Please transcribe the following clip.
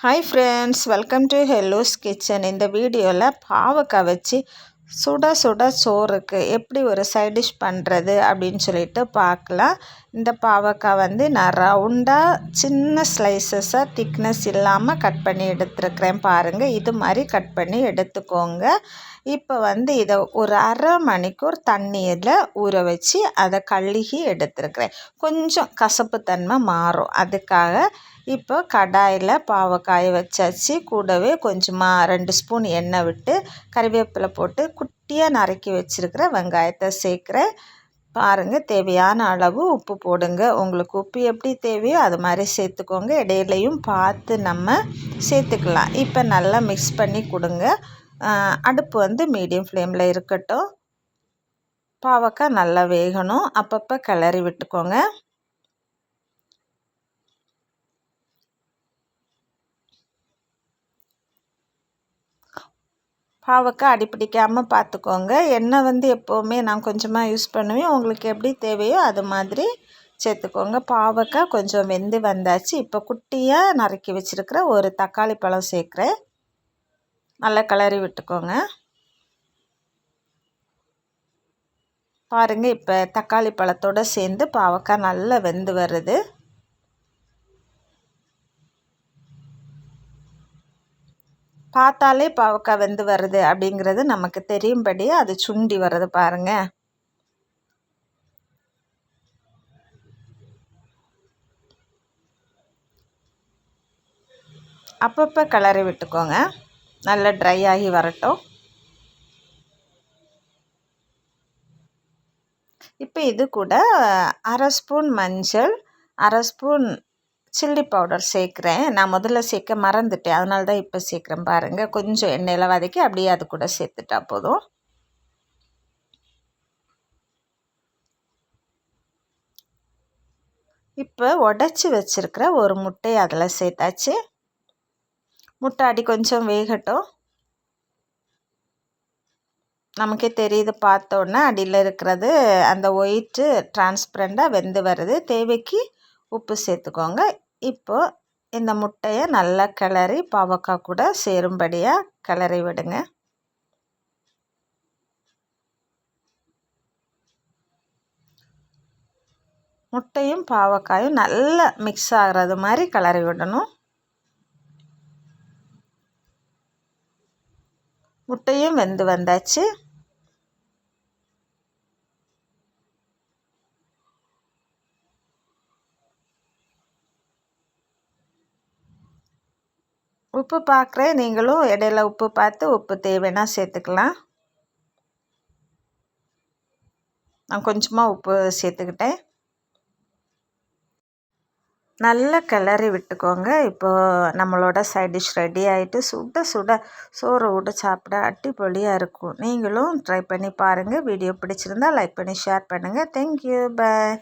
Hi friends welcome to hello's kitchen இந்த வீடியோவில் பாவக்காய் வச்சு சுட சுட சோறுக்கு எப்படி ஒரு சைட் டிஷ் பண்ணுறது அப்படின்னு சொல்லிட்டு பார்க்கலாம். இந்த பாவக்காய் வந்து நான் ரவுண்டாக சின்ன ஸ்லைசஸாக திக்னஸ் இல்லாமல் கட் பண்ணி எடுத்துருக்கிறேன் பாருங்கள் இது மாதிரி கட் பண்ணி எடுத்துக்கோங்க. இப்போ வந்து இதை ஒரு அரை மணிக்கூர் தண்ணியில் ஊற வச்சு அதை கழுகி எடுத்துருக்கிறேன். கொஞ்சம் கசப்புத்தன்மை மாறும். அதுக்காக இப்போ கடாயில் பாவக்காயை வச்சாச்சு. கூடவே கொஞ்சமாக ரெண்டு ஸ்பூன் எண்ணெய் விட்டு கறிவேப்பிலை போட்டு குட்டியாக நறுக்கி வச்சுருக்கிற வெங்காயத்தை சேர்க்குறேன் பாருங்கள் தேவையான அளவு உப்பு போடுங்க. உங்களுக்கு உப்பு எப்படி தேவையோ அது மாதிரி சேர்த்துக்கோங்க. இடையிலையும் பார்த்து நம்ம சேர்த்துக்கலாம். இப்போ நல்லா மிக்ஸ் பண்ணி கொடுங்க. அடுப்பு வந்து மீடியம் ஃப்ளேமில் இருக்கட்டும். பாவக்காய் நல்லா வேகணும். அப்பப்போ கிளறி விட்டுக்கோங்க. பாவக்காய் அடிப்பிடிக்காமல் பார்த்துக்கோங்க. எண்ணெய் வந்து எப்போவுமே நான் கொஞ்சமாக யூஸ் பண்ணுவேன். உங்களுக்கு எப்படி தேவையோ அது மாதிரி சேர்த்துக்கோங்க. பாவக்காய் கொஞ்சம் வெந்து வந்தாச்சு. இப்போ குட்டியாக நறுக்கி வச்சுருக்கிற ஒரு தக்காளி பழம் சேர்க்குறேன். நல்லா கிளறி விட்டுக்கோங்க. பாருங்கள் இப்போ தக்காளி பழத்தோடு சேர்ந்து பாவக்காய் நல்லா வெந்து வருது. பார்த்தாலே பாவக்காய் வெந்து வருது அப்படிங்கிறது நமக்கு தெரியும்படி அது சுண்டி வருது பாருங்கள் அப்பப்போ கிளறி விட்டுக்கோங்க. நல்லா ட்ரை ஆகி வரட்டும். இப்போ இது கூட அரை ஸ்பூன் மஞ்சள் அரை ஸ்பூன் சில்லி பவுடர் சேர்க்குறேன். நான் முதல்ல சேர்க்க மறந்துட்டேன். அதனால தான் இப்போ சேர்க்குறேன். பாருங்கள் கொஞ்சம் எண்ணெயில் வதக்கி அப்படியே அது கூட சேர்த்துட்டா போதும். இப்போ உடச்சி வச்சுருக்கிற ஒரு முட்டை அதில் சேர்த்தாச்சு. முட்டை அடி கொஞ்சம் வேகட்டும். நமக்கே தெரியுது பார்த்தோன்னா அடியில் இருக்கிறது அந்த ஒயிட்டு டிரான்ஸ்பரண்ட்டாக வெந்து வருது. தேவைக்கு உப்பு சேர்த்துக்கோங்க. இப்போது இந்த முட்டையை நல்லா கிளறி பாவக்காய் கூட சேரும்படியாக கிளறி விடுங்க. முட்டையும் பாவக்காயும் நல்லா மிக்ஸ் ஆகிறது மாதிரி கிளறி விடணும். முட்டையும் வெந்து வந்தாச்சு. உப்பு பார்க்குறேன் நீங்களும் இடையில உப்பு பார்த்து உப்பு தேவைன்னா சேர்த்துக்கலாம். நான் கொஞ்சமாக உப்பு சேர்த்துக்கிட்டேன். நல்லா கிளறி விட்டுக்கோங்க. இப்போது நம்மளோட சைட் டிஷ் ரெடி ஆகிட்டு சுட சுட சோறு விட சாப்பிட அட்டிப்பொலியாக இருக்கும். நீங்களும் ட்ரை பண்ணி பாருங்கள் வீடியோ பிடிச்சிருந்தால் லைக் பண்ணி ஷேர் பண்ணுங்கள் தேங்க்யூ பாய்